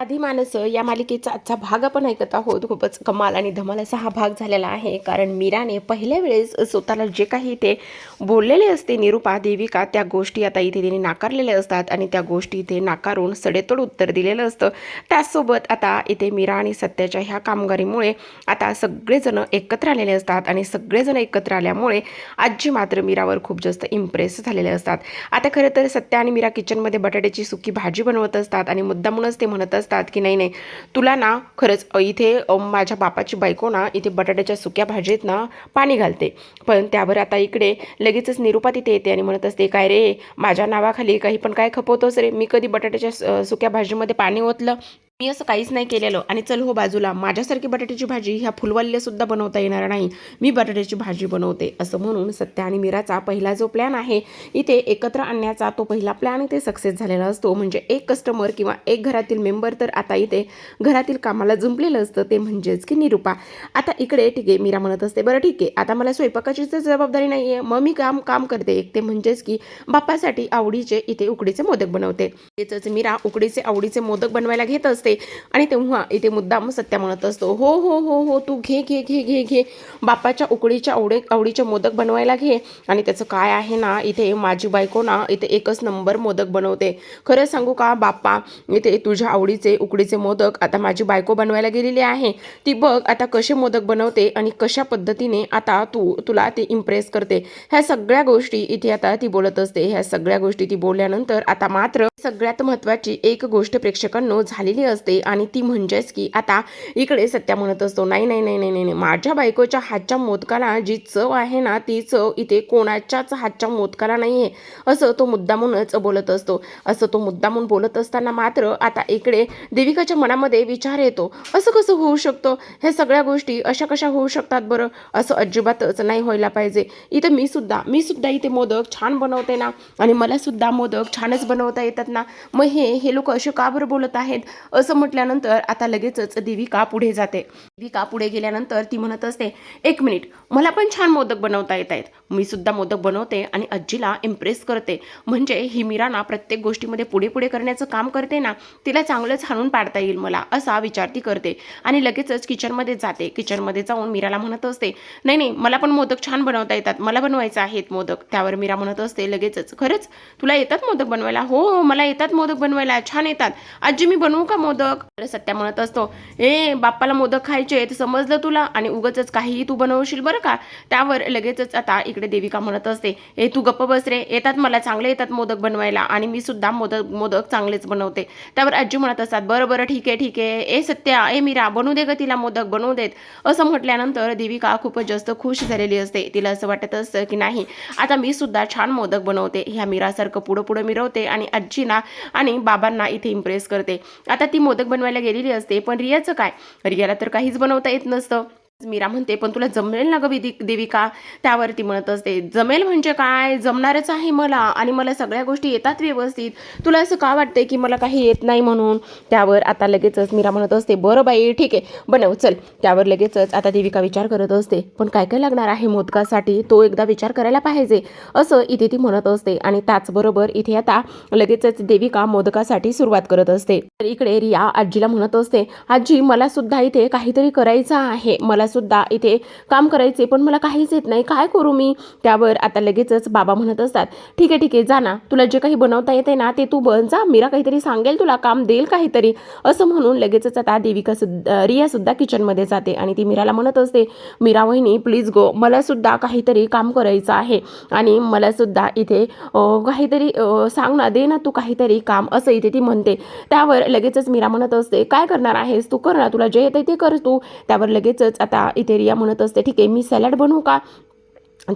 आधी माणसं या मालिकेचा आजचा भाग आपण ऐकत आहोत. खूपच कमाल आणि धमाल असा हा भाग झालेला आहे. कारण मीराने पहिल्या वेळेस स्वतःला जे काही ते बोललेले असते निरुपा देविका त्या गोष्टी आता इथे तिने नाकारलेल्या असतात आणि त्या गोष्टी इथे नाकारून सडेतोड उत्तर दिलेलं असतं. त्याचसोबत आता इथे मीरा आणि सत्याच्या ह्या कामगारीमुळे आता सगळेजण एकत्र आलेले असतात आणि सगळेजण एकत्र आल्यामुळे आजी मात्र मीरावर खूप जास्त इम्प्रेस झालेले असतात. आता खरं तर सत्या आणि मीरा किचनमध्ये बटाट्याची सुकी भाजी बनवत असतात आणि मुद्दामूनच ते म्हणत असतात की नाही नाही. तुला ना खरंच इथे माझ्या बापाची बायको ना इथे बटाट्याच्या सुक्या भाजीत ना पाणी घालते. पण त्यावर आता इकडे लगेचच निरुपा तिथे येते आणि म्हणत असते काय रे माझ्या नावाखाली काही पण काय खपवतोस रे? मी कधी बटाट्याच्या सुक्या भाजीमध्ये पाणी ओतलं? मी असं काहीच नाही केलेलं. आणि चल हो बाजूला माझ्यासारखी बटाट्याची भाजी ह्या फुलवल्ल्यासुद्धा बनवता येणार नाही. मी बटाट्याची भाजी बनवते असं म्हणून सत्या आणि मीराचा पहिला जो प्लॅन आहे इथे एकत्र आणण्याचा तो पहिला प्लॅन इथे सक्सेस झालेला असतो. म्हणजे एक कस्टमर किंवा एक घरातील मेंबर तर आता इथे घरातील कामाला जुंपलेलं असतं ते म्हणजेच की निरुपा. आता इकडे ठीक आहे मीरा म्हणत असते बरं ठीक आहे आता मला स्वयंपाकाची तर जबाबदारी नाही आहे मग मी काम काम करते. एक ते म्हणजेच की बाप्पासाठी आवडीचे इथे उकडीचे मोदक बनवते. त्याच मीरा उकडीचे आवडीचे मोदक बनवायला घेत असते. आणि तेव्हा इथे मुद्दाम सत्या म्हणत असतो हो हो हो हो तू घे घे घे घे घे. बापाच्या उकडीच्या आवडे आवडीचे मोदक बनवायला घे. आणि त्याचं काय आहे ना इथे माझी बायको ना इथे एकच नंबर मोदक बनवते. खरं सांगू का बाप्पा इथे तुझ्या आवडीचे उकडीचे मोदक आता माझी बायको बनवायला गेलेली आहे. ती बघ आता कसे मोदक बनवते आणि कशा पद्धतीने आता तू तुला ते इम्प्रेस करते. ह्या सगळ्या गोष्टी इथे आता ती बोलत असते. ह्या सगळ्या गोष्टी ती बोलल्यानंतर आता मात्र सगळ्यात महत्त्वाची एक गोष्ट प्रेक्षकांनो झालेली असते आणि ती म्हणजेच की आता इकडे सत्या म्हणत असतो नाही नाही नाही नाही नाही नाही. माझ्या बायकोच्या हातच्या मोदकाला जी चव आहे ना ती चव इथे कोणाच्याच हातच्या मोदकाला नाही आहे असं तो मुद्दामूनच बोलत असतो. असं तो मुद्दामून बोलत असताना मात्र आता इकडे देविकाच्या मनामध्ये विचार येतो. असं कसं होऊ शकतं? ह्या सगळ्या गोष्टी अशा कशा होऊ शकतात बरं? असं अजिबातच नाही व्हायला पाहिजे. इथं मी सुद्धा मी सुद्धा इथे मोदक छान बनवते ना आणि मला सुद्धा मोदक छानच बनवता येतात ना? मग हे हे लोक असे का बरं बोलत आहेत? असं म्हटल्यानंतर आता लगेचच देविका पुढे जाते. देविका पुढे गेल्यानंतर ती म्हणत असते एक मिनिट मला पण छान मोदक बनवता येत आहेत. मी सुद्धा मोदक बनवते आणि आजीला इम्प्रेस करते. म्हणजे ही मीरा ना प्रत्येक गोष्टीमध्ये पुढे पुढे करण्याचं काम करते ना तिला चांगलंच हाणून पाडता येईल मला असा विचार ती करते. आणि लगेचच किचनमध्ये जाते. किचनमध्ये जाऊन मीराला म्हणत असते नाही नाही मला पण मोदक छान बनवता येतात. मला बनवायचं आहेत मोदक. त्यावर मीरा म्हणत असते लगेचच खरंच? तुला येतात मोदक बनवायला? हो हो मला येतात मोदक बनवायला छान येतात. आजी मी बनवू का मोदक? अरे सत्या म्हणत असतो. ए बाप्पाला मोदक खायचे आहेत समजलं तुला? आणि उगच काहीही तू बनवशील बरं का? त्यावर लगेचच आता इकडे देविका म्हणत असते. ए तू गप्प बस रे. येतात मला चांगले येतात मोदक बनवायला. आणि मी सुद्धा मोदक मोदक चांगलेच बनवते. त्यावर आजी म्हणत असतात बरं बरं ठीक आहे ठीक आहे. ए सत्या ए मीरा बनवू दे ग तिला मोदक बनवू देत. असं म्हटल्यानंतर देविका खूपच जास्त खुश झालेली असते. तिला असं वाटत असतं की नाही आता मी सुद्धा छान मोदक बनवते. ह्या मीरासारखं पुढं पुढं मिरवते आणि आजी आजीना आणि बाबांना इथे इम्प्रेस करते. आता ती मोदक बनवायला गेलेली असते पण रियाचं काय? रियाला तर काहीच बनवता येत नसतं. मीरा म्हणते पण तुला जमेल ना ग विधी देविका? त्यावरती म्हणत असते जमेल म्हणजे काय? जमणारच आहे मला आणि मला सगळ्या गोष्टी येतात व्यवस्थित. तुला असं का वाटतंय की मला काही येत नाही म्हणून? त्यावर आता लगेचच मीरा म्हणत असते बरं बाई ठीक आहे बनव चल. त्यावर लगेचच आता देविका विचार करत असते पण काय काय लागणार आहे मोदकासाठी? तो एकदा विचार करायला पाहिजे. असं इथे ती म्हणत असते आणि त्याचबरोबर इथे आता लगेचच देविका मोदकासाठी सुरुवात करत असते. तर इकडे रिया आजीला म्हणत असते आजी मला सुद्धा इथे काहीतरी करायचं आहे. मला सुद्धा इथे काम करायचे पण मला काहीच येत नाही. काय करू मी? त्यावर आता लगेचच बाबा म्हणत असतात ठीक आहे ठीक आहे जा ना. तुला जे काही बनवता येते ना ते तू बन जा. मीरा काहीतरी सांगेल तुला काम देईल काहीतरी. असं म्हणून लगेचच आता देविका सुद्धा रिया सुद्धा किचनमध्ये जाते आणि ती मीराला म्हणत असते मीरा वहिनी प्लीज गो. मला सुद्धा काहीतरी काम करायचं आहे आणि मला सुद्धा इथे काहीतरी सांग ना दे ना तू काहीतरी काम. असं इथे ती म्हणते. त्यावर लगेचच मीरा म्हणत असते काय करणार आहेस? तू कर ना. तुला जे येते ते कर तू. त्यावर लगेचच आता इथे रिया म्हणत असते. ठीक आहे मी सॅलड बनवू का?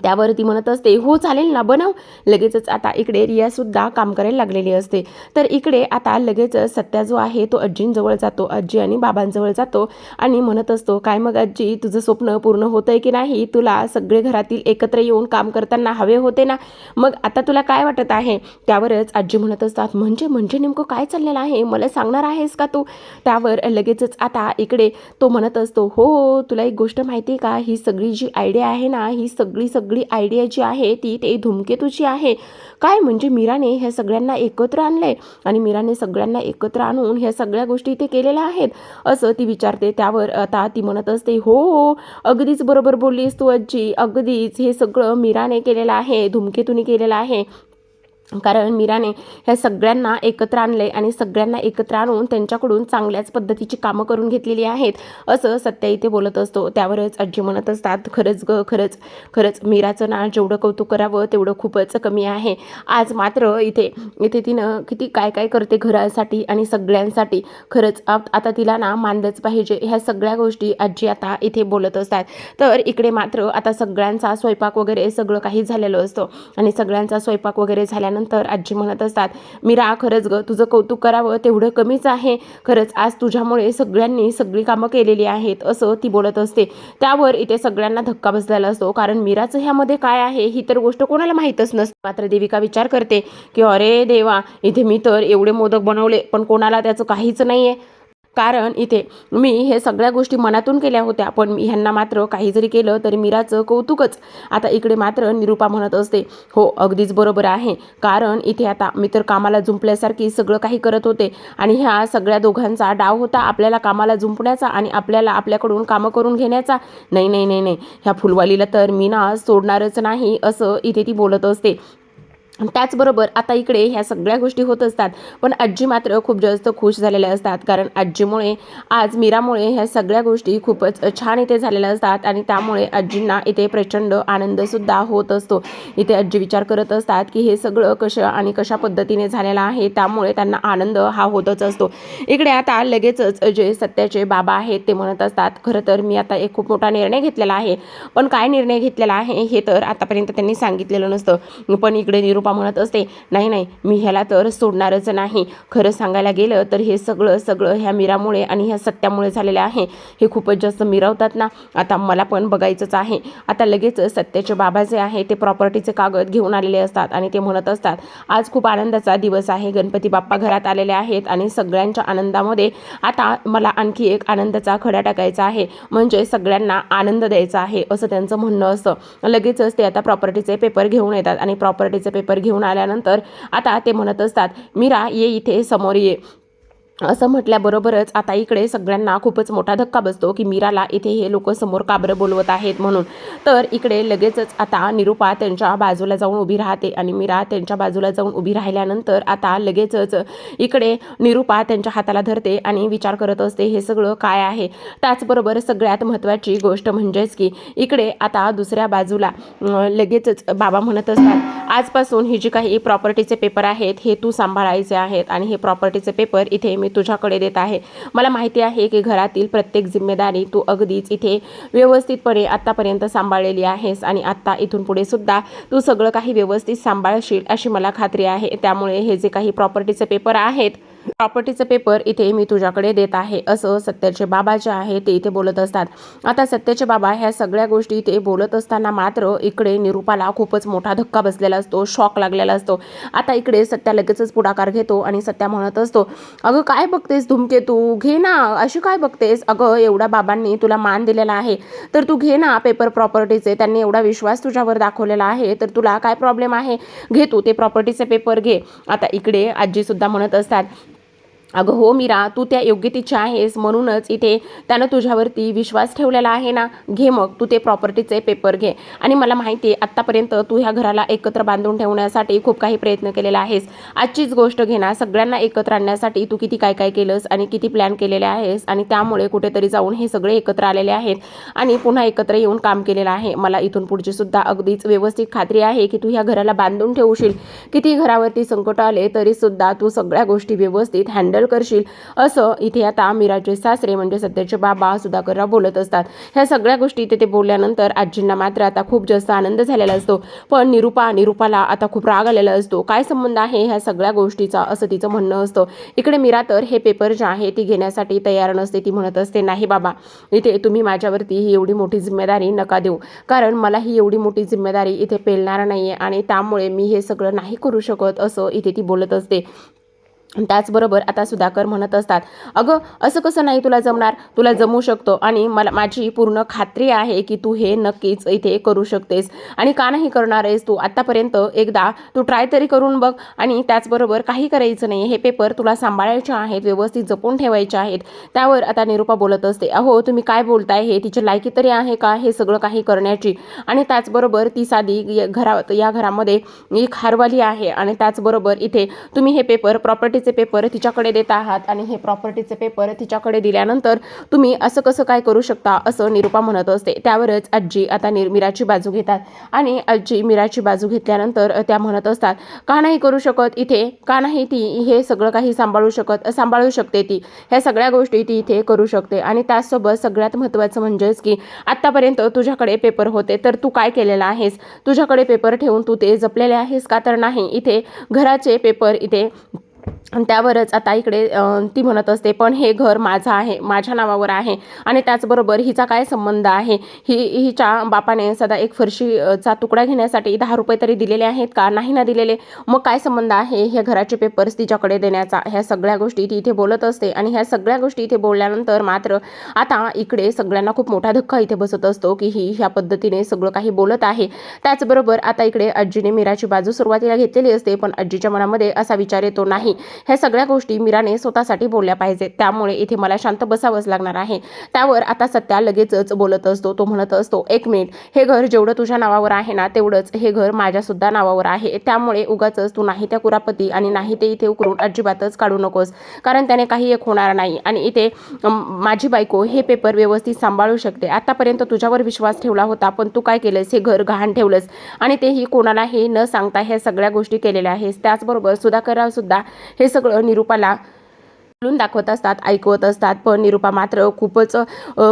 त्यावर ती म्हणत असते हो चालेल ना बनव. लगेचच आता इकडे रियासुद्धा काम करायला लागलेली असते. तर इकडे आता लगेच सत्या जो आहे तो आजींजवळ जातो. आजी आणि बाबांजवळ जातो आणि म्हणत असतो काय मग आजी तुझं स्वप्न पूर्ण होतं आहे की नाही? तुला सगळे घरातील एकत्र येऊन काम करताना हवे होते ना? मग आता तुला काय वाटत आहे? त्यावरच आजी म्हणत असतात म्हणजे म्हणजे नेमकं काय चाललेलं आहे? मला सांगणार आहेस का तू? त्यावर लगेचच आता इकडे तो म्हणत असतो हो, हो तुला एक गोष्ट माहिती आहे का? ही सगळी जी आयडिया आहे ना ही सगळी सगळी सगळी आयडिया जी आहे ती ते धूमकेतूची आहे. काय? म्हणजे मीराने ह्या सगळ्यांना एकत्र आणलंय. आणि मीराने सगळ्यांना एकत्र आणून ह्या सगळ्या गोष्टी इथे केलेल्या आहेत. असं ती विचारते. त्यावर आता ती म्हणत असते हो हो, हो अगदीच बरोबर बोललीस तू आजी. अगदीच. हे सगळं मीराने केलेलं आहे. धूमकेतूने केलेलं आहे. कारण मीराने ह्या सगळ्यांना एकत्र आणले आणि सगळ्यांना एकत्र आणून त्यांच्याकडून चांगल्याच पद्धतीची कामं करून घेतलेली आहेत असं सत्या इथे बोलत असतो. त्यावरच आजी म्हणत असतात खरंच ग खरंच खरंच मीराचं ना जेवढं कौतुक करावं तेवढं खूपच कमी आहे. आज मात्र इथे इथे तिनं किती काय काय करते घरासाठी आणि सगळ्यांसाठी. खरंच आता तिला ना मानलंच पाहिजे. ह्या सगळ्या गोष्टी आजी आता इथे बोलत असतात. तर इकडे मात्र आता सगळ्यांचा स्वयंपाक वगैरे सगळं काही झालेलं असतं आणि सगळ्यांचा स्वयंपाक वगैरे झाल्यानंतर आजी म्हणत असतात मीरा खरंच ग तुझं कौतुक करावं तेवढं कमीच आहे. खरंच आज तुझ्यामुळे सगळ्यांनी सगळी कामं केलेली आहेत असं ती बोलत असते. त्यावर इथे सगळ्यांना धक्का बसलेला असतो कारण मीराचं ह्यामध्ये काय आहे ही तर गोष्ट कोणाला माहीतच नसते. मात्र देविका विचार करते की अरे देवा इथे मी तर एवढे मोदक बनवले पण कोणाला त्याचं काहीच नाही आहे कारण इथे मी हे सगळ्या गोष्टी मनातून केल्या होत्या पण मी ह्यांना मात्र काही जरी केलं तरी मीराचं कौतुकच. आता इकडे मात्र निरूपा म्हणत असते हो अगदीच बरोबर आहे. कारण इथे आता मी तर कामाला जुंपल्यासारखी सगळं काही करत होते आणि ह्या सगळ्या दोघांचा डाव होता आपल्याला कामाला जुंपण्याचा आणि आपल्याला आपल्याकडून कामं करून घेण्याचा. नाही नाही नाही नाही. ह्या फुलवालीला तर मी ना सोडणारच नाही असं इथे ती बोलत असते. त्याचबरोबर आता इकडे ह्या सगळ्या गोष्टी होत असतात पण आजी मात्र खूप जास्त खुश झालेल्या असतात. कारण आजीमुळे आज मीरामुळे ह्या सगळ्या गोष्टी खूपच छान इथे झालेल्या असतात आणि त्यामुळे आजींना इथे प्रचंड आनंदसुद्धा होत असतो. इथे आजी विचार करत असतात की हे सगळं कशा आणि कशा पद्धतीने झालेलं आहे त्यामुळे त्यांना आनंद हा होतच असतो. इकडे आता लगेचच जे सत्याचे बाबा आहेत ते म्हणत असतात खरं तर मी आता एक खूप मोठा निर्णय घेतलेला आहे पण काय निर्णय घेतलेला आहे हे तर आतापर्यंत त्यांनी सांगितलेलं नसतं. पण इकडे निरूप म्हणत असते नाही नाही मी ह्याला तर सोडणारच नाही. खरं सांगायला गेलं तर हे सगळं सगळं ह्या मीरामुळे आणि ह्या सत्यामुळे झालेलं आहे. हे खूपच जास्त मिरवतात ना. आता मला पण बघायचंच आहे. आता लगेच सत्याचे बाबा जे आहे ते प्रॉपर्टीचे कागद घेऊन आलेले असतात आणि ते म्हणत असतात आज खूप आनंदाचा दिवस आहे. गणपती बाप्पा घरात आलेले आहेत आणि सगळ्यांच्या आनंदामध्ये आता मला आणखी एक आनंदाचा खडा टाकायचा आहे. म्हणजे सगळ्यांना आनंद द्यायचा आहे. असं त्यांचं म्हणणं असतं. लगेचच ते आता प्रॉपर्टीचे पेपर घेऊन येतात आणि प्रॉपर्टीचे पेपर घेऊन आल्यानंतर आता ते म्हणत असतात मीरा ये इथे समोर ये. असं म्हटल्याबरोबरच आता इकडे सगळ्यांना खूपच मोठा धक्का बसतो की मीराला इथे हे लोक समोर काबरं बोलवत आहेत म्हणून. तर इकडे लगेचच आता निरूपा त्यांच्या बाजूला जाऊन उभी राहते आणि मीरा त्यांच्या बाजूला जाऊन उभी राहिल्यानंतर आता लगेचच इकडे निरूपा त्यांच्या हाताला धरते आणि विचार करत असते हे सगळं काय आहे? त्याचबरोबर सगळ्यात महत्त्वाची गोष्ट म्हणजेच की इकडे आता दुसऱ्या बाजूला लगेचच बाबा म्हणत असतात आजपासून ही जी काही प्रॉपर्टीचे पेपर आहेत हे तू सांभाळायचे आहेत आणि हे प्रॉपर्टीचे पेपर इथे मी तुझ्याकडे देत आहे. मला माहिती आहे की घरातील प्रत्येक जिम्मेदारी तू अगदीच इथे व्यवस्थितपणे आत्तापर्यंत सांभाळलेली आहेस आणि आत्ता इथून पुढे सुद्धा तू सगळं काही व्यवस्थित सांभाळशील अशी मला खात्री आहे. त्यामुळे हे जे काही प्रॉपर्टीचे पेपर आहेत प्रॉपर्टीचं पेपर इथे मी तुझ्याकडे देत आहे. असं सत्याचे बाबा जे आहे ते इथे बोलत असतात. आता सत्याचे बाबा ह्या सगळ्या गोष्टी इथे बोलत असताना मात्र इकडे निरूपाला खूपच मोठा धक्का बसलेला असतो शॉक लागलेला असतो. आता इकडे सत्या लगेचच पुढाकार घेतो आणि सत्या म्हणत असतो अगं काय बघतेस धुमकेतू घे ना अशी काय बघतेस? अगं एवढ्या बाबांनी तुला मान दिलेला आहे. तर तू घे ना पेपर प्रॉपर्टीचे त्यांनी एवढा विश्वास तुझ्यावर दाखवलेला आहे. तर तुला काय प्रॉब्लेम आहे? घे तू ते प्रॉपर्टीचे पेपर घे. आता इकडे आजीसुद्धा म्हणत असतात अगं हो मीरा तू त्या योग्यतेची आहेस म्हणूनच इथे त्यानं तुझ्यावरती विश्वास ठेवलेला आहे ना. घे मग तू ते प्रॉपर्टीचे पेपर घे. आणि मला माहिती आहे आत्तापर्यंत तू ह्या घराला एकत्र बांधून ठेवण्यासाठी खूप काही प्रयत्न केलेला आहेस. आजचीच गोष्ट घे ना सगळ्यांना एकत्र आणण्यासाठी तू किती काय काय केलंस आणि किती प्लॅन केलेले आहेस आणि त्यामुळे कुठेतरी जाऊन हे सगळे एकत्र आलेले आहेत आणि पुन्हा एकत्र येऊन काम केलेलं आहे. मला इथून पुढची सुद्धा अगदीच व्यवस्थित खात्री आहे की तू ह्या घराला बांधून ठेवशील. किती घरावरती संकट आले तरीसुद्धा तू सगळ्या गोष्टी व्यवस्थित हँडल करशील? असं इथे आता मीराचे सासरे म्हणजे सध्याचे बाबा सुधाकरराव बोलत असतात. ह्या सगळ्या गोष्टी इथे ते बोलल्यानंतर आजींना मात्र आता खूप जास्त आनंद झालेला असतो. पण निरूपा निरूपाला आता खूप राग आलेला असतो. काय संबंध आहे ह्या सगळ्या गोष्टीचा? असं तिचं म्हणणं असतं. इकडे मीरा तर हे पेपर जे आहे ती घेण्यासाठी तयार नसते ती म्हणत असते नाही बाबा इथे तुम्ही माझ्यावरती ही एवढी मोठी जिम्मेदारी नका देऊ. कारण मला ही एवढी मोठी जिम्मेदारी इथे पेलणार नाही आहे आणि त्यामुळे मी हे सगळं नाही करू शकत असं इथे ती बोलत असते. त्याचबरोबर आता सुधाकर म्हणत असतात अगं असं कसं नाही तुला जमणार? तुला जमू शकतो आणि मला माझी पूर्ण खात्री आहे की तू हे नक्कीच इथे करू शकतेस आणि का नाही करणार आहेस तू? आत्तापर्यंत एकदा तू ट्राय तरी करून बघ आणि त्याचबरोबर काही करायचं नाही. हे पेपर तुला सांभाळायचे आहेत व्यवस्थित जपून ठेवायचे आहेत. त्यावर आता निरूपा बोलत असते अहो तुम्ही काय बोलताय? हे तिची लायकी तरी आहे का? हे सगळं काही करण्याची? आणि त्याचबरोबर ती साधी य- या घरामध्ये खारवाली आहे आणि त्याचबरोबर इथे तुम्ही हे पेपर प्रॉपर्टीचे पेपर तिच्याकडे देत आहात आणि हे प्रॉपर्टीचे पेपर तिच्याकडे दिल्यानंतर तुम्ही असं कसं काय करू शकता असं निरुपा म्हणत असते. त्यावरच आजी आता निर मीराची बाजू घेतात. आणि आजी मीराची बाजू घेतल्यानंतर त्या म्हणत असतात का नाही करू शकत इथे? का नाही ती हे सगळं काही सांभाळू शकत सांभाळू शकते ती? ह्या सगळ्या गोष्टी ती इथे करू शकते. आणि त्याचसोबत सगळ्यात महत्त्वाचं म्हणजेच की आत्तापर्यंत तुझ्याकडे पेपर होते तर तू काय केलेला आहेस? तुझ्याकडे पेपर ठेवून तू ते जपलेले आहेस का? तर नाही इथे घराचे पेपर इथे आणि त्यावरच आता इकडे ती म्हणत असते पण हे घर माझं आहे माझ्या नावावर आहे आणि त्याचबरोबर हिचा काय संबंध आहे? ही हिच्या बापाने सदा एक फरशीचा तुकडा घेण्यासाठी दहा रुपये तरी दिलेले आहेत का? नाही ना दिलेले. मग काय संबंध आहे ह्या घराचे पेपर्स तिच्याकडे देण्याचा? ह्या सगळ्या गोष्टी ती इथे बोलत असते आणि ह्या सगळ्या गोष्टी इथे बोलल्यानंतर मात्र आता इकडे सगळ्यांना खूप मोठा धक्का इथे बसत असतो की ही ह्या पद्धतीने सगळं काही बोलत आहे. त्याचबरोबर आता इकडे आजीने मीराची बाजू सुरुवातीला घेतलेली असते पण आजीच्या मनामध्ये असा विचार येतो नाही. ह्या सगळ्या गोष्टी मीराने स्वतःसाठी बोलल्या पाहिजेत. त्यामुळे इथे मला शांत बसावंच लागणार आहे. त्यावर आता सत्या लगेचच बोलत असतो तो म्हणत असतो एक मिनिट हे घर जेवढं तुझ्या नावावर आहे ना तेवढंच हे घर माझ्यासुद्धा नावावर आहे. त्यामुळे उगाच तू नाही त्या कुरापती आणि नाही ते इथे उकरून अजिबातच काढू नकोस. कारण त्याने काही एक होणार नाही. आणि इथे माझी बायको हे पेपर व्यवस्थित सांभाळू शकते. आतापर्यंत तुझ्यावर विश्वास ठेवला होता पण तू काय केलंस? हे घर गहाण ठेवलंस. आणि तेही कोणालाही न सांगता ह्या सगळ्या गोष्टी केलेल्या आहेस त्याचबरोबर सुधाकरराव सुद्धा हे सगळं निरूपाला बोलून दाखवत असतात ऐकवत असतात. पण निरूपा मात्र खूपच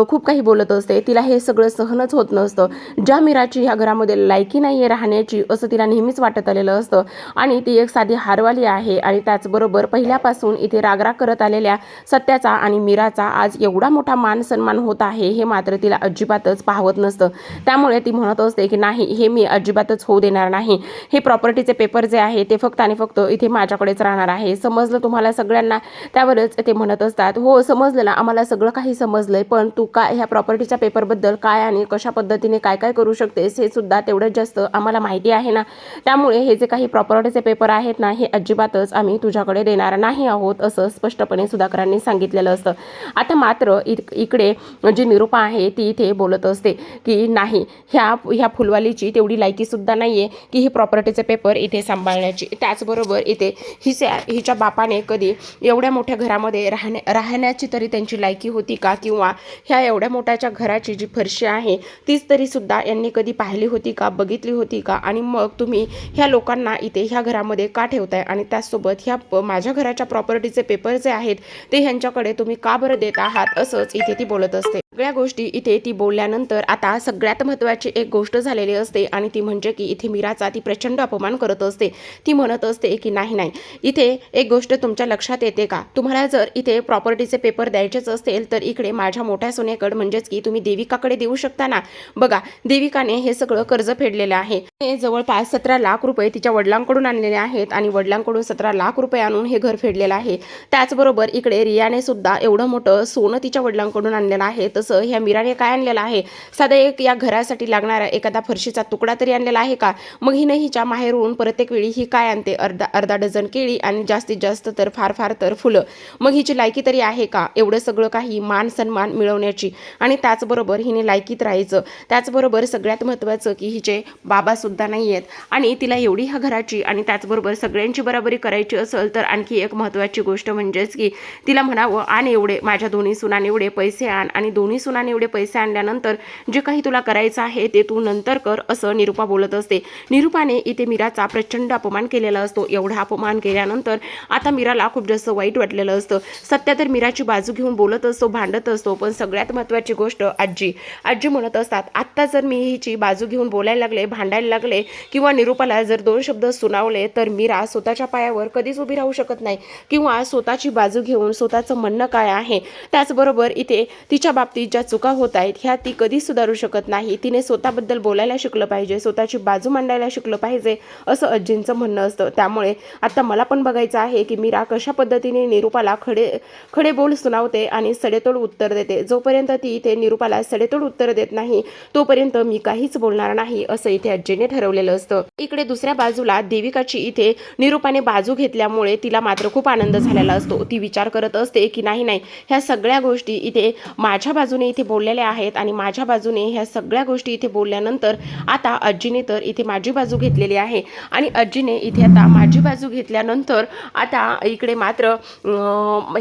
खूप काही बोलत असते. तिला हे सगळं सहनच होत नसतं. ज्या मीराची ह्या घरामध्ये लायकी नाही आहे राहण्याची असं तिला नेहमीच वाटत आलेलं असतं. आणि ती एक साधी हारवाली आहे आणि त्याचबरोबर पहिल्यापासून इथे रागराग करत आलेल्या सत्याचा आणि मीराचा आज एवढा मोठा मान सन्मान होत आहे हे मात्र तिला अजिबातच पाहवत नसतं. त्यामुळे ती म्हणत असते की नाही हे मी अजिबातच होऊ देणार नाही. हे प्रॉपर्टीचे पेपर जे आहे ते फक्त आणि फक्त इथे माझ्याकडेच राहणार आहे. समजलं तुम्हाला सगळ्यांना? त्यावर त्यावरच ते म्हणत असतात हो समजलं ना आम्हाला सगळं काही समजलंय पण तू काय ह्या प्रॉपर्टीच्या पेपरबद्दल काय आणि कशा पद्धतीने काय काय करू शकतेस हे सुद्धा तेवढंच जास्त आम्हाला माहिती आहे ना. त्यामुळे हे जे काही प्रॉपर्टीचे पेपर आहेत ना हे अजिबातच आम्ही तुझ्याकडे देणार नाही आहोत असं स्पष्टपणे सुधाकरांनी सांगितलेलं असतं. आता मात्र इकडे जी निरूपा आहे ती इथे बोलत असते की नाही ह्या ह्या फुलवालीची तेवढी लायकीसुद्धा नाही आहे की ही प्रॉपर्टीचे पेपर इथे सांभाळण्याची. त्याचबरोबर इथे हिच्या हिच्या बापाने कधी एवढ्या मोठ्या घरामध्ये राहण्या राहण्याची तरी त्यांची लायकी होती का? किंवा ह्या एवढ्या मोठ्याच्या घराची जी फरशी आहे तीच तरी सुद्धा यांनी कधी पाहिली होती का? बघितली होती का? आणि मग तुम्ही ह्या लोकांना इथे ह्या घरामध्ये का ठेवताय? आणि त्याचसोबत ह्या प- माझ्या घराच्या प्रॉपर्टीचे पेपर जे आहेत ते ह्यांच्याकडे तुम्ही का बरं देत आहात? असंच इथे ती बोलत असते. सगळ्या गोष्टी इथे ती बोलल्यानंतर आता सगळ्यात महत्त्वाची एक गोष्ट झालेली असते आणि ती म्हणजे की इथे मीराचा ती प्रचंड अपमान करत असते. ती म्हणत असते की नाही नाही. इथे एक गोष्ट तुमच्या लक्षात येते का? तुम्हाला जर इथे प्रॉपर्टीचे पेपर द्यायचेच असतील तर इकडे माझ्या मोठ्या सोन्याकडे म्हणजेच की तुम्ही देविकाकडे देऊ शकता ना? बघा देविकाने हे सगळं कर्ज फेडलेलं आहे. हे जवळपास सतरा लाख रुपये तिच्या वडिलांकडून आणलेले आहेत आणि वडिलांकडून सतरा लाख रुपये आणून हे घर फेडलेलं आहे. त्याचबरोबर इकडे रियाने सुद्धा एवढं मोठं सोनं तिच्या वडिलांकडून आणलेलं आहे. तसं ह्या मीराने काय आणलेलं आहे? साधा एक या घरासाठी लागणारा एखादा फरशीचा तुकडा तरी आणलेला आहे का? मग हिनं हिच्या माहेरून प्रत्येक वेळी ही काय आणते? अर्धा अर्धा डझन केळी आणि जास्तीत जास्त तर फार फार तर फुलं. मग हिची लायकी तरी आहे का? एवढं सगळं काही मान सन्मान मिळवण्याची. आणि त्याचबरोबर हिने लायकीत राहायचं. त्याचबरोबर सगळ्यात महत्त्वाचं की हिचे बाबासुद्धा नाही आहेत. आणि तिला एवढी ह्या घराची आणि त्याचबरोबर सगळ्यांची बराबरी करायची असेल तर आणखी एक महत्त्वाची गोष्ट म्हणजेच की तिला म्हणावं आण एवढे माझ्या दोन्ही सुनाने एवढे पैसे आण. आणि दोन्ही सुनाने एवढे पैसे आणल्यानंतर जे काही तुला करायचं आहे ते तू नंतर कर असं निरूपा बोलत असते. निरूपाने इथे मीराचा प्रचंड अपमान केलेला असतो. एवढा अपमान केल्यानंतर आता मीराला खूप जास्त वाईट वाटलेलं ठरवलेलं असतं. सत्या तर मीराची बाजू घेऊन बोलत असतो भांडत असतो पण सगळ्यात महत्त्वाची गोष्ट आजी. आजी म्हणत असतात आत्ता जर मी हिची बाजू घेऊन बोलायला लागले भांडायला लागले किंवा निरूपाला जर दोन शब्द सुनावले तर मीरा स्वतःच्या पायावर कधीच उभी राहू शकत नाही किंवा स्वतःची बाजू घेऊन स्वतःचं म्हणणं काय आहे? त्याचबरोबर इथे तिच्या बाबतीत ज्या चुका होत आहेत ह्या ती कधीच सुधारू शकत नाही. तिने स्वतःबद्दल बोलायला शिकलं पाहिजे स्वतःची बाजू मांडायला शिकलं पाहिजे असं अज्जींचं म्हणणं असतं. त्यामुळे आता मला पण बघायचं आहे की मीरा कशा पद्धतीने निरूपाला खडे खडे बोल सुनावते आणि सडेतोड उत्तर देते. जोपर्यंत ती इथे निरूपाला सडेतोड उत्तर देत नाही तोपर्यंत मी काहीच बोलणार नाही असं इथे अज्जीने ठरवलेलं असतं. इकडे दुसऱ्या बाजूला देविकाची इथे निरूपाने बाजू घेतल्यामुळे तिला मात्र खूप आनंद झालेला असतो. ती विचार करत असते की नाही नाही ह्या सगळ्या गोष्टी इथे माझ्या बाजूने इथे बोललेल्या आहेत आणि माझ्या बाजूने ह्या सगळ्या गोष्टी इथे बोलल्यानंतर आता आजीने तर इथे माझी बाजू घेतलेली आहे आणि आजीने इथे आता माझी बाजू घेतल्यानंतर आता इकडे मात्र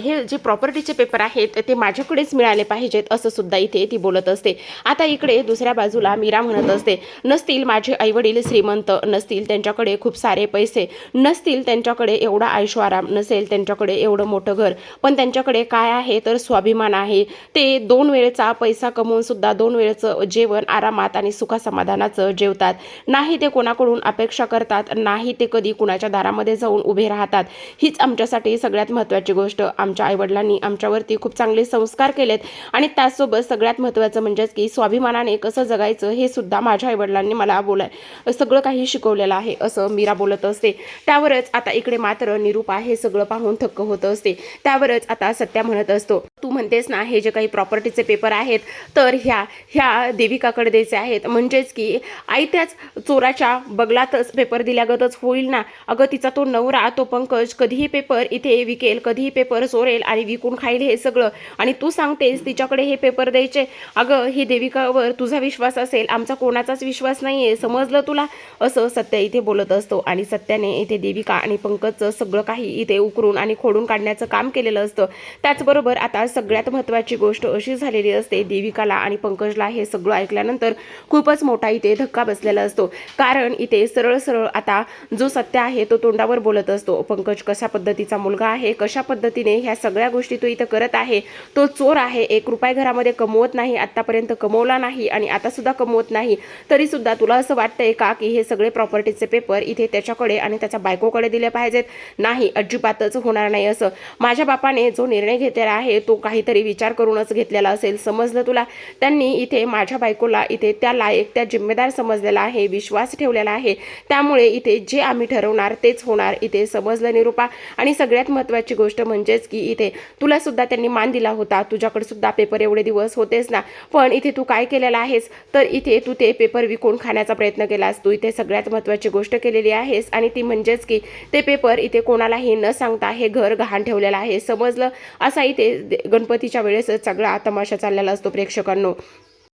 हे जे प्रॉपर्टीचे पेपर आहेत ते माझ्याकडेच मिळाले पाहिजेत असं सुद्धा इथे ती बोलत असते. आता इकडे दुसऱ्या बाजूला मीरा म्हणत असते नसतील माझे आईवडील श्रीमंत नसतील त्यांच्याकडे खूप सारे पैसे नसतील त्यांच्याकडे एवढा ऐश्वाराम नसेल त्यांच्याकडे एवढं मोठं घर पण त्यांच्याकडे काय आहे तर स्वाभिमान आहे. ते दोन वेळेचा पैसा कमवून सुद्धा दोन वेळेचं जेवण आरामात आणि सुखासमाधानाचं जेवतात. नाही ते कोणाकडून अपेक्षा करतात नाही ते कधी कुणाच्या दारामध्ये जाऊन उभे राहतात. हीच आमच्यासाठी सगळ्यात महत्त्वाची गोष्ट आमच्या आईवडिलांनी आमच्यावरती खूप चांगले संस्कार केलेत. आणि त्याचसोबत सगळ्यात महत्त्वाचं म्हणजेच की स्वाभिमानाने कसं जगायचं हे सुद्धा माझ्या आईवडिलांनी मला बोलाय सगळं काही शिकवलेलं आहे असं मीरा बोलत असते. त्यावरच आता इकडे मात्र निरूपा हे सगळं पाहून थक्क होत असते. त्यावरच आता सत्या म्हणत असतो. तू म्हणतेस ना हे जे काही प्रॉपर्टीचे पेपर आहेत तर ह्या ह्या देविकाकडे द्यायचे आहेत. म्हणजेच की आयत्याच चोराच्या बगलातच पेपर दिल्यागतच होईल ना. अगं तिचा तो नवरा तो पंकज कधीही पेपर इथे विकेल कधीही पेपर चोरेल आणि विकून खाईल हे सगळं. आणि तू सांगतेस तिच्याकडे हे पेपर द्यायचे. अगं ही देविकावर तुझा विश्वास असेल आमचा कोणाचाच विश्वास नाही आहे समजलं तुला? असं सत्य इथे बोलत असतो. आणि सत्याने इथे देविका आणि पंकजचं सगळं काही इथे उकरून आणि खोडून काढण्याचं काम केलेलं असतं. त्याचबरोबर आता सगळ्यात महत्त्वाची गोष्ट अशी झालेली असते देविकाला आणि पंकजला हे सगळं ऐकल्यानंतर खूपच मोठा इथे धक्का बसलेला असतो. कारण इथे सरळ सरळ आता जो सत्य आहे तो तोंडावर बोलत असतो. पंकज कशा पद्धतीचा मुलगा आहे कशा पद्धतीने ह्या सगळ्या गोष्टी तो इथं करत आहे तो चोर आहे एक रुपये घरामध्ये कमवत नाही आतापर्यंत कमवला नाही आणि आता सुद्धा कमवत नाही तरी सुद्धा तुला असं वाटतंय का की हे सगळे प्रॉपर्टीचे पेपर इथे त्याच्याकडे आणि त्याच्या बायकोकडे दिले पाहिजेत? नाही अजिबातच होणार नाही असं. माझ्या बापाने जो निर्णय घेतलेला आहे तो काहीतरी विचार करूनच घेतलेला असेल समजलं तुला? त्यांनी इथे माझ्या बायकोला इथे त्या लायक त्या जिम्मेदार समजलेला आहे विश्वास ठेवलेला आहे. त्यामुळे इथे जे आम्ही ठरवणार तेच होणार इथे समजलं निरूपा. आणि सगळ्यात महत्त्वाची गोष्ट म्हणजेच की इथे तुला सुद्धा त्यांनी मान दिला होता. तुझ्याकडे सुद्धा पेपर एवढे दिवस होतेच ना. पण इथे तू काय केलेला आहेस? तर इथे तू ते पेपर विकून खाण्याचा प्रयत्न केलास. तू इथे सगळ्यात महत्त्वाची गोष्ट केलेली आहेस. आणि ती म्हणजेच की ते पेपर इथे कोणालाही न सांगता हे घर गहाण ठेवलेलं आहे. समजलं? असा इथे दे- गणपतीच्या वेळेस सगळा तमाशा चाललेला असतो प्रेक्षकांनो.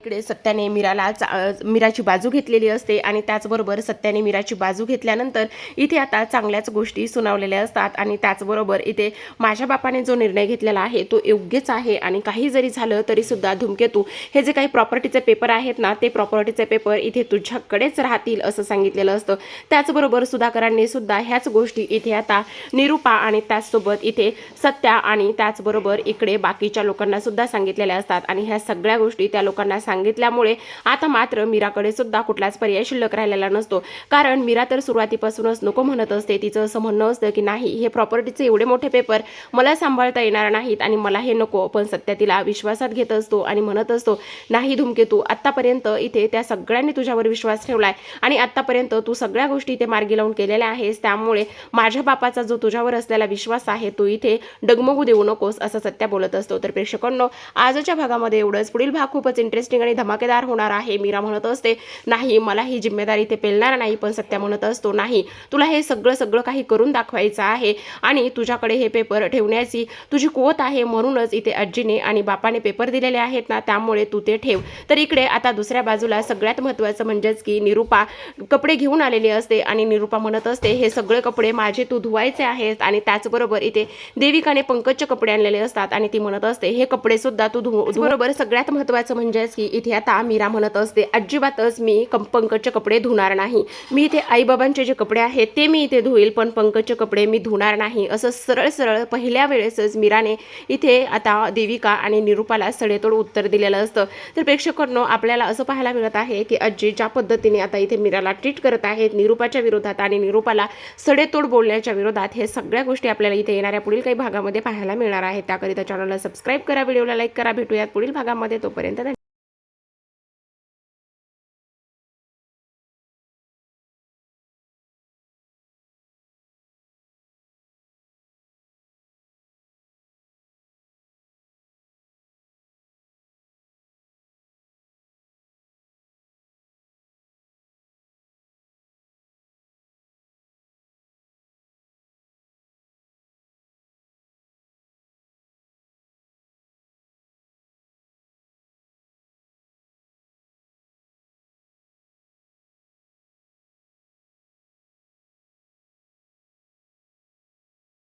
इकडे सत्याने मीराला चा- मीराची बाजू घेतलेली असते आणि त्याचबरोबर सत्याने मीराची बाजू घेतल्यानंतर इथे आता चांगल्याच गोष्टी सुनावलेल्या असतात आणि त्याचबरोबर इथे माझ्या बापाने जो निर्णय घेतलेला आहे तो योग्यच आहे आणि काही जरी झालं तरीसुद्धा धूमकेतू हे जे काही प्रॉपर्टीचे पेपर आहेत ना ते प्रॉपर्टीचे पेपर इथे तुझ्याकडेच राहतील असं सांगितलेलं असतं. त्याचबरोबर सुधाकरांनी सुद्धा ह्याच गोष्टी इथे आता निरूपा आणि त्याचसोबत इथे सत्या आणि त्याचबरोबर इकडे बाकीच्या लोकांना सुद्धा सांगितलेल्या असतात आणि ह्या सगळ्या गोष्टी त्या लोकांना सांगितल्यामुळे आता मात्र मीराकडे सुद्धा कुठलाच पर्याय शिल्लक राहिलेला नसतो. कारण मीरा तर सुरुवातीपासूनच नको म्हणत असते. तिचं असं म्हणणं असतं की नाही हे प्रॉपर्टीचे एवढे मोठे पेपर मला सांभाळता येणार नाहीत आणि मला हे नको. पण सत्या तिला विश्वासात घेत असतो आणि म्हणत असतो नाही धूमकेतू आत्तापर्यंत इथे त्या सगळ्यांनी तुझ्यावर विश्वास ठेवलाय आणि आत्तापर्यंत तू सगळ्या गोष्टी इथे मार्गी लावून केलेल्या आहेस. त्यामुळे माझ्या बापाचा जो तुझ्यावर असलेला विश्वास आहे तो इथे डगमगू देऊ नकोस असं सत्या बोलत असतो. तर प्रेक्षकांनो आजच्या भागामध्ये एवढंच. पुढील भाग खूपच इंटरेस्टिंग ठिकाणी धमाकेदार होणार आहे. मीरा म्हणत असते नाही मला ही जिम्मेदारी इथे पेलणार नाही पण सत्या म्हणत असतो नाही तुला हे सगळं सगळं काही करून दाखवायचं आहे आणि तुझ्याकडे हे पेपर ठेवण्याची तुझी कुवत आहे म्हणूनच इथे आजीने आणि बापाने पेपर दिलेले आहेत ना त्यामुळे तू ते ठेव. तर इकडे आता दुसऱ्या बाजूला सगळ्यात महत्त्वाचं म्हणजेच की निरूपा कपडे घेऊन आलेली असते आणि निरूपा म्हणत असते हे सगळे कपडे माझे तू धुवायचे आहेत आणि त्याचबरोबर इथे देविकाने पंकजचे कपडे आणलेले असतात. आणि ती म्हणत असते हे कपडे सुद्धा तू धु बरोबर सगळ्यात महत्त्वाचं म्हणजेच की की इथे आता मीरा म्हणत असते अजिबातच मी कं पंकजचे कपडे धुणार नाही. मी इथे आईबाबांचे जे कपडे आहेत ते मी इथे धुईल पण पंकजचे कपडे मी धुणार नाही. असं सरळ सरळ पहिल्या वेळेसच मीराने इथे आता देविका आणि निरुपाला सडेतोड उत्तर दिलेलं असतं. तर प्रेक्षकांनो आपल्याला असं पाहायला मिळत आहे की आजी ज्या पद्धतीने आता इथे मीराला ट्रीट करत आहेत निरुपाच्या विरोधात आणि निरुपाला सडेतोड बोलण्याच्या विरोधात हे सगळ्या गोष्टी आपल्याला इथे येणाऱ्या पुढील काही भागामध्ये पाहायला मिळणार आहेत. त्याकरिता चॅनलला सबस्क्राईब करा व्हिडिओला लाईक करा भेटूयात पुढील भागामध्ये. तोपर्यंत